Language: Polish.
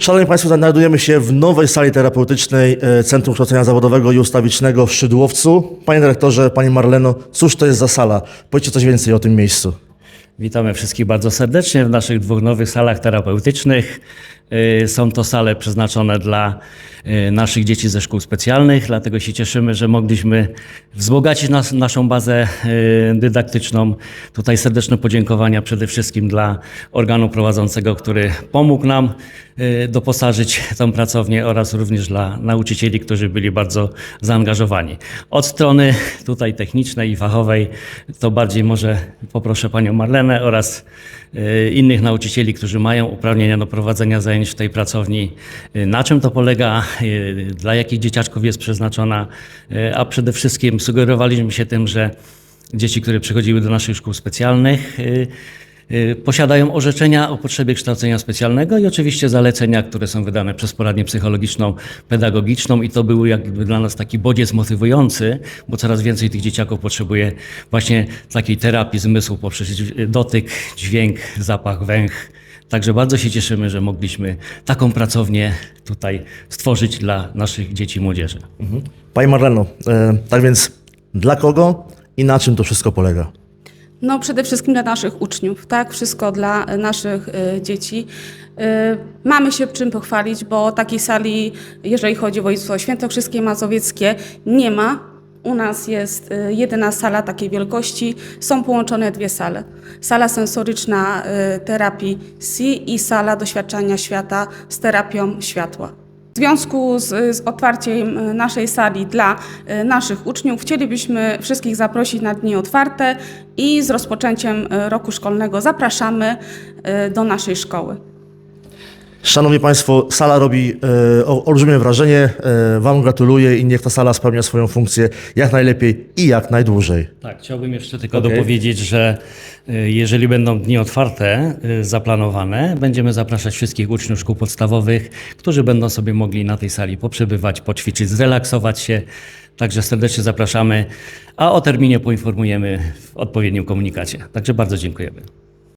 Szanowni Państwo, znajdujemy się w nowej sali terapeutycznej e, Centrum Kształcenia Zawodowego i Ustawicznego w Szydłowcu. Panie dyrektorze, Pani Marleno, cóż to jest za sala? Powiedzcie coś więcej o tym miejscu. Witamy wszystkich bardzo serdecznie w naszych dwóch nowych salach terapeutycznych. Y, Są to sale przeznaczone dla y, naszych dzieci ze szkół specjalnych, dlatego się cieszymy, że mogliśmy wzbogacić nas, naszą bazę y, dydaktyczną. Tutaj serdeczne podziękowania przede wszystkim dla organu prowadzącego, który pomógł nam doposażyć tę pracownię oraz również dla nauczycieli, którzy byli bardzo zaangażowani. Od strony tutaj technicznej i fachowej to bardziej może poproszę panią Marlenę oraz innych nauczycieli, którzy mają uprawnienia do prowadzenia zajęć w tej pracowni, y, na czym to polega, y, dla jakich dzieciaczków jest przeznaczona, y, a przede wszystkim sugerowaliśmy się tym, że dzieci, które przychodziły do naszych szkół specjalnych, posiadają orzeczenia o potrzebie kształcenia specjalnego i oczywiście zalecenia, które są wydane przez poradnię psychologiczną, pedagogiczną i to był jakby dla nas taki bodziec motywujący, bo coraz więcej tych dzieciaków potrzebuje właśnie takiej terapii zmysłu poprzez dotyk, dźwięk, zapach, węch. Także bardzo się cieszymy, że mogliśmy taką pracownię tutaj stworzyć dla naszych dzieci i młodzieży. Pani Marleno, e, tak więc dla kogo i na czym to wszystko polega? No przede wszystkim dla naszych uczniów, tak? Wszystko dla naszych e, dzieci. E, Mamy się czym pochwalić, bo takiej sali, jeżeli chodzi o województwo świętokrzyskie i mazowieckie, nie ma. U nas jest e, jedyna sala takiej wielkości. Są połączone dwie sale. Sala sensoryczna e, terapii C i sala doświadczania świata z terapią światła. W związku z, z otwarciem e, naszej sali dla naszych uczniów chcielibyśmy wszystkich zaprosić na dni otwarte i z rozpoczęciem roku szkolnego zapraszamy do naszej szkoły. Szanowni Państwo, sala robi e, o- olbrzymie wrażenie. E, wam gratuluję i niech ta sala spełnia swoją funkcję jak najlepiej i jak najdłużej. Tak, chciałbym jeszcze tylko Okej. dopowiedzieć, że y, jeżeli będą dni otwarte, y, zaplanowane, będziemy zapraszać wszystkich uczniów szkół podstawowych, którzy będą sobie mogli na tej sali poprzebywać, poćwiczyć, zrelaksować się. Także serdecznie zapraszamy, a o terminie poinformujemy w odpowiednim komunikacie. Także bardzo dziękujemy.